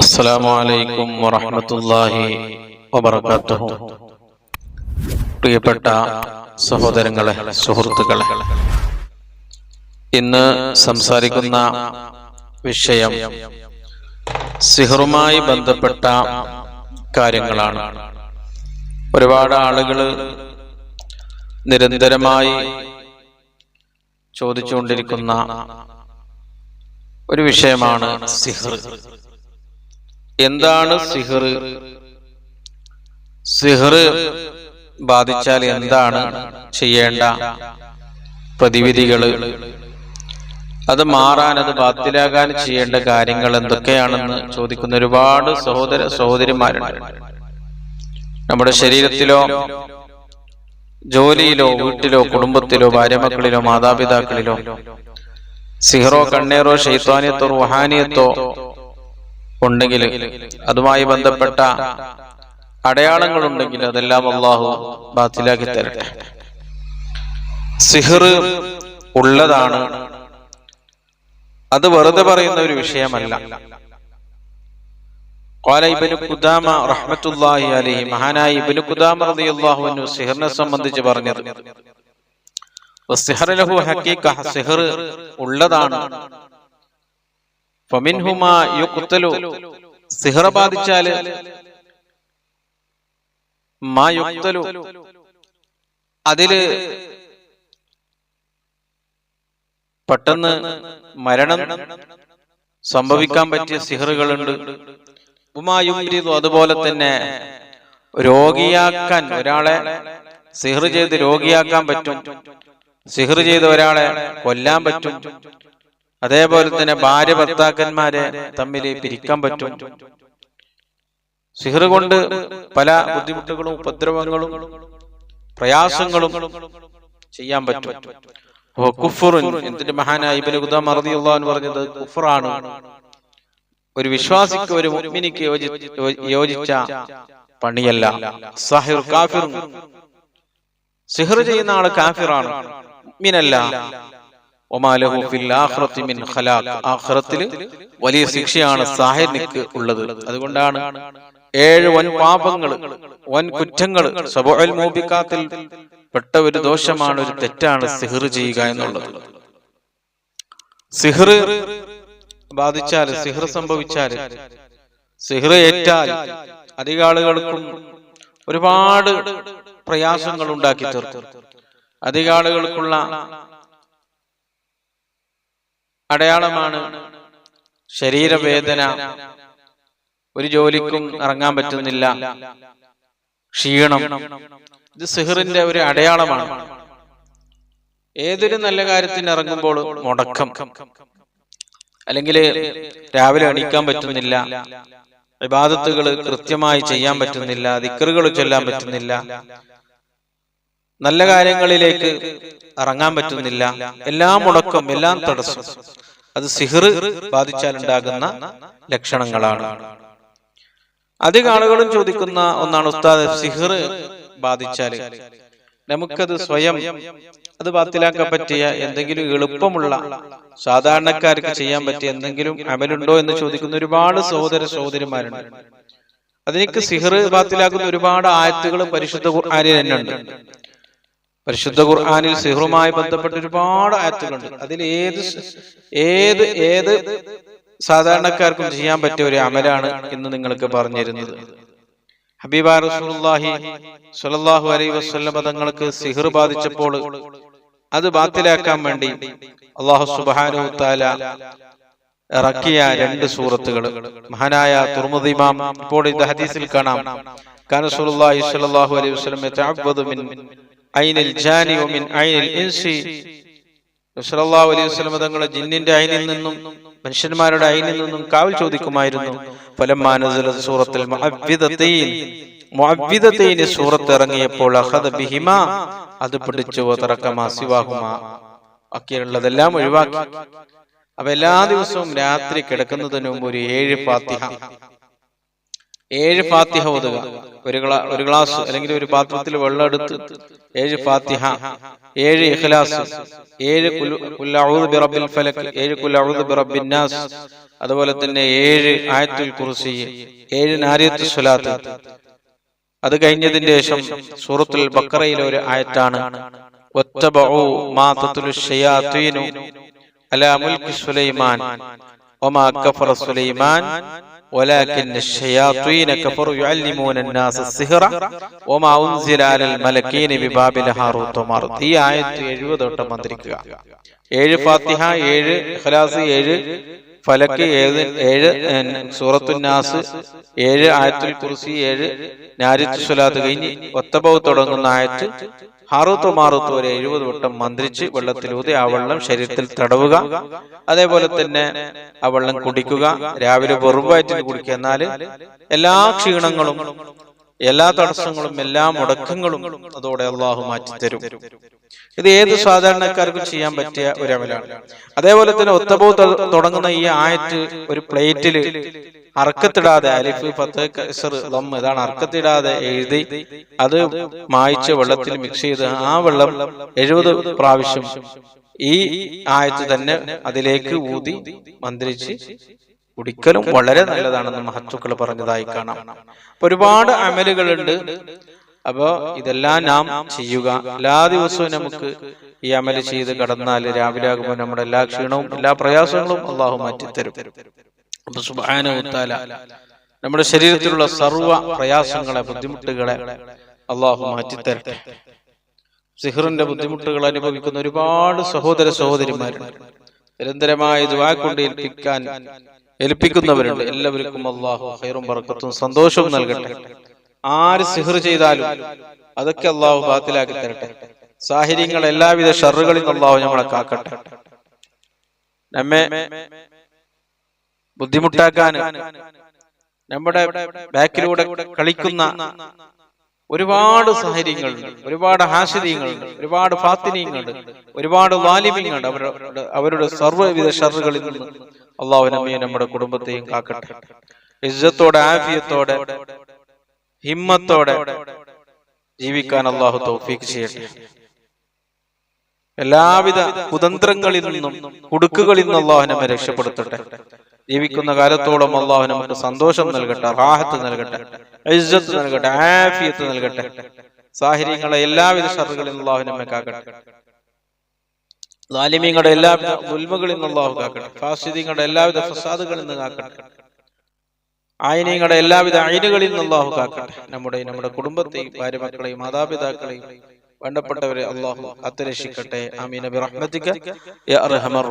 السلام عليكم ورحمة الله وبركاته പ്രിയപ്പെട്ട സഹോദരങ്ങളെ സുഹൃത്തുക്കളെ ഇന്ന് സംസാരിക്കുന്ന വിഷയം സിഹറുമായി ബന്ധപ്പെട്ട കാര്യങ്ങളാണ് ഒരുപാട് ആളുകൾ നിരന്തരമായി ചോദിച്ചുകൊണ്ടിരിക്കുന്ന ഒരു വിഷയമാണ് സിഹർ എന്താണ് സിഹർ? സിഹർ? ബാധിച്ചാൽ എന്താണ് ചെയ്യേണ്ട പ്രതിവിധികൾ അത് മാറാൻ അത് ബാത്തിലാകാൻ ചെയ്യേണ്ട കാര്യങ്ങൾ എന്തൊക്കെയാണെന്ന് ചോദിക്കുന്ന ഒരുപാട് സഹോദര സഹോദരിമാരുണ്ട്. നമ്മുടെ ശരീരത്തിലോ ജോലിയിലോ വീട്ടിലോ കുടുംബത്തിലോ ഭാര്യമക്കളിലോ മാതാപിതാക്കളിലോ സിഹറോ കണ്ണേറോ ഷെയ്ത്താനിയത്തോ റുഹാനിയത്തോ ഉണ്ടെങ്കിൽ അതുമായി ബന്ധപ്പെട്ട അടയാളങ്ങൾ ഉണ്ടെങ്കിൽ അതെല്ലാം അള്ളാഹു ബാത്തിലാക്കി തരട്ടെ. സിഹർ ഉള്ളതാണ്. അത് വെറുതെ പറയുന്ന ഒരു വിഷയമല്ല. മഹാനായി ഇബിന് കുദാമ റളിയല്ലാഹു സിഹറിനെ സംബന്ധിച്ച് പറഞ്ഞത് സിഹർ ഉള്ളതാണ്. ഫമിൻഹുമാ യുക്തലു സിഹറ ബാധിച്ചാൽ മാ യുക്തലു അതിൽ പെട്ടെന്ന് മരണം സംഭവിക്കാൻ പറ്റിയ സിഹറുകളുണ്ട്. ഉമായുംരിതു അതുപോലെ തന്നെ രോഗിയാക്കാൻ ഒരാളെ സിഹർ ചെയ്ത് രോഗിയാക്കാൻ പറ്റും. സിഹർ ചെയ്ത് ഒരാളെ കൊല്ലാൻ പറ്റും. അതേപോലെ തന്നെ ഭാര്യ ഭർത്താക്കന്മാരെ തമ്മിൽ പിരിക്കാൻ പറ്റും. സിഹർ കൊണ്ട് പല ബുദ്ധിമുട്ടുകളും ഉപദ്രവങ്ങളും പ്രയാസങ്ങളും ചെയ്യാൻ പറ്റും. ഓ കുഫുറുൻ എന്തിന്റെ മഹാനായ ഇബ്നു റളിയല്ലാഹു അൻഹു പറഞ്ഞത് കുഫറാണ് ഒരു വിശ്വാസിക്ക് ഒരു മുഅ്മിനിക്ക് യോജി- യോജിച്ച പണിയല്ല. സാഹിർ കാഫിർ സിഹർ ചെയ്യുന്ന ആൾ കാഫിറാണ്. മുഅ്മിനല്ല. ആഖിറത്തിൽ വലിയ ശിക്ഷയാണ് സാഹിബിക്ക് ഉള്ളത്. അതുകൊണ്ടാണ് ഏഴ് വൻ പാപങ്ങൾ വൻ കുറ്റങ്ങൾ സബുൽ മൂബിക്കാത്തിൽ പെട്ട ഒരു ദോഷമാണ് ഒരു തെറ്റാണ് സിഹർ ചെയ്യുക എന്നുള്ളത്. സിഹർ ബാധിച്ചാൽ സിഹർ സംഭവിച്ചാൽ സിഹർ ഏറ്റാൽ അധിക ആളുകൾക്കും ഒരുപാട് പ്രയാസങ്ങൾ ഉണ്ടാക്കി തീർത്തു അധിക ആളുകൾക്കുള്ള അടയാളമാണ് ശരീരവേദന. ഒരു ജോലിക്കും ഇറങ്ങാൻ പറ്റുന്നില്ല. ക്ഷീണം. ഇത് സിഹറിന്റെ ഒരു അടയാളമാണ്. ഏതൊരു നല്ല കാര്യത്തിന് ഇറങ്ങുമ്പോൾ മുടക്കം. അല്ലെങ്കിൽ രാവിലെ എണീക്കാൻ പറ്റുന്നില്ല. വിവാദത്തുകൾ കൃത്യമായി ചെയ്യാൻ പറ്റുന്നില്ല. ദിക്കറുകൾ ചൊല്ലാൻ പറ്റുന്നില്ല. നല്ല കാര്യങ്ങളിലേക്ക് ഇറങ്ങാൻ പറ്റുന്നില്ല. എല്ലാം മുടക്കം എല്ലാം തടസ്സം. അത് സിഹർ ബാധിച്ചാലുണ്ടാകുന്ന ലക്ഷണങ്ങളാണ്. അധിക ആളുകളും ചോദിക്കുന്ന ഒന്നാണ് ഉസ്താദ് സിഹർ ബാധിച്ചാൽ നമുക്കത് സ്വയം അത് ബാത്തിലാക്കാൻ പറ്റിയ എന്തെങ്കിലും എളുപ്പമുള്ള സാധാരണക്കാർക്ക് ചെയ്യാൻ പറ്റിയ എന്തെങ്കിലും അമലുണ്ടോ എന്ന് ചോദിക്കുന്ന ഒരുപാട് സഹോദര സഹോദരിമാരുണ്ട്. അതിനേക്ക് സിഹർ ബാത്തിലാക്കുന്ന ഒരുപാട് ആയത്തുകൾ പരിശുദ്ധ ആര്യ തന്നെ ഉണ്ട് പരിശുദ്ധ ഖുർആാനിൽ സിഹറുമായി ബന്ധപ്പെട്ട ഒരുപാട് ആയത്തുകളുണ്ട്. അതിൽ ഏത് ഏത് ഏത് സാധാരണക്കാർക്കും ചെയ്യാൻ പറ്റിയ ഒരു അമലാണ് ഇന്ന് നിങ്ങൾക്ക് പറഞ്ഞിരുന്നത്. ഹബീബ റസൂലുള്ളാഹി സ്വല്ലല്ലാഹു അലൈഹി വസല്ലം തങ്ങൾക്ക് സിഹർ ബാധിച്ചപ്പോൾ അത് ബാത്തിലാക്കാൻ വേണ്ടി അള്ളാഹു സുബാനു താല ഇറക്കിയ രണ്ട് സൂറത്തുകൾ മഹാനായ തുർമുദി ഇമാം ഇപ്പോൾ ഇത് ഹദീസിൽ കാണാം. കാനസുലാഹി സ്വല്ലല്ലാഹു അലൈഹി വസല്ലം മിൻ ഐനിൽ ജാനി വമിൻ ഐനിൽ ഇൻസി. അലൈഹി വസല്ലം തങ്ങളുടെ ജിന്നിന്റെ അയിനിൽ നിന്നും മനുഷ്യന്മാരുടെ അയിനിൽ നിന്നും കാവൽ ചോദിക്കുമായിരുന്നു. ഫലമ്മാ നസലത് സൂറത്തുൽ മുഅവ്വിദതൈൻ സൂറത്ത് ഇറങ്ങിയപ്പോൾ അഖദ ബിഹിമ. അത് പിടിച്ചു തറക്കമാ സിവാഹുമാ. ഒക്കെയുള്ളതെല്ലാം ഒഴിവാക്കി. അപ്പൊ എല്ലാ ദിവസവും രാത്രി കിടക്കുന്നതിന് മുമ്പ് ഒരു ഏഴ് ഫാത്തിഹ. ഏഴ് ഫാത്തിഹ ഓതുക. ഒരു ഗ്ലാ ഒരു ഗ്ലാസ് അല്ലെങ്കിൽ ഒരു പാത്രത്തിൽ വെള്ളം എടുത്ത് ഏഴ് ഫാത്തിഹ. ഏഴ് ഇഖ്ലാസ്. ഏഴ് ബിറബ്ബിൽ ഫലക്. ഏഴ് ബിറബ്ബിൻ നാസ്. അതുപോലെ തന്നെ ഏഴ് ആയത്തുൽ കുർസി. ഏഴ് നാരിയത്ത് സ്വലാത്ത്. അത് കഴിഞ്ഞതിന് ശേഷം സൂറത്തുൽ ബക്കറയിലെ ഒരു ആയത്താണ്. ഒറ്റ അലാ മുൽക്ക് സുലൈമാൻ. വമാ കഫറ സുലൈമാൻ ولكن الشياطين كفروا يعلمون الناس السحر وما أنزل على الملكين ببابل هاروت وماروت ഈ ആയത്ത് എഴുപത് വട്ടം മന്ത്രിക്കുക ഏഴ് ഫാത്തിഹ ഏഴ് ഇഖ്ലാസ് ഏഴ് ഫലക്ക് ഏഴ് ഏഴ് സൂറത്തു നാസ് ഏഴ് ആയത്തുൽ കുർസി ഏഴ് നാരിത്ത് സ്വലാത്ത് കഴിഞ്ഞ് ഒത്തബവ് തുടങ്ങുന്ന ആയത്ത് ഹാറൂത്ത് മാറൂത്ത് വരെ എഴുപത് വട്ടം മന്ത്രിച്ച് വെള്ളത്തിലൂതി ആ വെള്ളം ശരീരത്തിൽ തടവുക. അതേപോലെ തന്നെ ആ വെള്ളം കുടിക്കുക. രാവിലെ വെറുവായിട്ട് കുടിക്കുക. എന്നാൽ എല്ലാ ക്ഷീണങ്ങളും എല്ലാ തടസ്സങ്ങളും എല്ലാ മുടക്കങ്ങളും അതോടെ അള്ളാഹു മാറ്റി തരും. ഇത് ഏത് സാധാരണക്കാർക്കും ചെയ്യാൻ പറ്റിയ ഒരു അമലാണ് അതേപോലെ തന്നെ ഒത്തബോ തുടങ്ങുന്ന ഈ ആയത്ത് ഒരു പ്ലേറ്റിൽ അർക്കത്തിടാതെ അലിഫ് പത്ത് കസർ ലം ഇതാണ് അർക്കത്തിടാതെ എഴുതി അത് മായ്ച്ച് വെള്ളത്തിൽ മിക്സ് ചെയ്ത് ആ വെള്ളം എഴുപത് പ്രാവശ്യം ഈ ആയത്ത് തന്നെ അതിലേക്ക് ഊതി മന്ത്രിച്ച് കുടിക്കലും വളരെ നല്ലതാണെന്ന് മഹത്തുക്കൾ പറഞ്ഞതായി കാണാം. അപ്പൊ ഒരുപാട് അമലുകളുണ്ട്. അപ്പോ ഇതെല്ലാം നാം ചെയ്യുക. എല്ലാ ദിവസവും നമുക്ക് ഈ അമൽ ചെയ്ത് കടന്നാൽ രാവിലെ ആകുമ്പോൾ നമ്മുടെ എല്ലാ ക്ഷീണവും എല്ലാ പ്രയാസങ്ങളും അള്ളാഹു മാറ്റിത്തരും അപ്പൊ സുബാനുത്താല നമ്മുടെ ശരീരത്തിലുള്ള സർവ പ്രയാസങ്ങളെ ബുദ്ധിമുട്ടുകളെ അള്ളാഹു മാറ്റിത്തരട്ടെ സിഹറിന്റെ ബുദ്ധിമുട്ടുകൾ അനുഭവിക്കുന്ന ഒരുപാട് സഹോദര സഹോദരിമാരുണ്ട്. നിരന്തരമായ ദുആ കൊണ്ട് ഏൽപ്പിക്കാൻ ഏൽപ്പിക്കുന്നവരുണ്ട്. എല്ലാവർക്കും അള്ളാഹു ഹൈറും പറക്കത്തും സന്തോഷവും നൽകട്ടെ. ആര് സിഹർ ചെയ്താലും അതൊക്കെ അള്ളാഹു ബാത്തിലാക്കി തരട്ടെ. സാഹചര്യങ്ങൾ എല്ലാവിധ ഷറുകളിൽ നിന്ന് അള്ളാഹു നമ്മളെ കാക്കട്ടെ. നമ്മെ ബുദ്ധിമുട്ടാക്കാൻ നമ്മുടെ ബാക്കിലൂടെ കളിക്കുന്ന ഒരുപാട് സാഹചര്യങ്ങളുണ്ട് ഒരുപാട് ഹാസ്യതീയങ്ങളുണ്ട് ഒരുപാട് ഫാത്തിനീയങ്ങളുണ്ട് ഒരുപാട് വാലിമ്യങ്ങളുണ്ട് അവരുടെ അവരുടെ സർവവിധ ഷറുകളിൽ നിന്ന്. അള്ളാഹു നമ്മയും നമ്മുടെ കുടുംബത്തെയും കാക്കട്ടെ. ഇജ്ജത്തോടെ ആഫിയത്തോടെ ഹിമ്മത്തോടെ ജീവിക്കാൻ അള്ളാഹു തൗഫീഖ് ചെയ്യട്ടെ. എല്ലാവിധ കുതന്ത്രങ്ങളിൽ നിന്നും കുടുക്കുകളിൽ നിന്നും അള്ളാഹു നമ്മെ രക്ഷപ്പെടുത്തട്ടെ. ജീവിക്കുന്ന കാലത്തോളം അള്ളാഹു നമുക്ക് സന്തോഷം നൽകട്ടെ റാഹത്ത് നൽകട്ടെ. ഇജ്ജത്ത് നൽകട്ടെ ആഫിയത്ത് നൽകട്ടെ. സാഹചര്യങ്ങളെ എല്ലാവിധ ഷറുകളിൽ നിന്നും അള്ളാഹു നമ്മെ കാക്കട്ടെ. ലാലിമ്യങ്ങളുടെ എല്ലാവിധ ഉൽമകളിൽ നിന്ന് അള്ളാഹു കാക്കട്ടെ. ഫാസിദിങ്ങളുടെ എല്ലാവിധ ഫസാദുകളിൽ നിന്ന് കാക്കട്ടെ. ആയിനീങ്ങളുടെ എല്ലാവിധ അയിനുകളിൽ നിന്ന് അള്ളാഹു കാക്കട്ടെ. നമ്മുടെ നമ്മുടെ കുടുംബത്തെയും ഭാര്യമക്കളെയും മാതാപിതാക്കളെയും വേണ്ടപ്പെട്ടവരെ അള്ളാഹു അത്തരക്ഷിക്കട്ടെ ആമീൻ. നബി റഹ്മത്തിക യാ അർഹമർ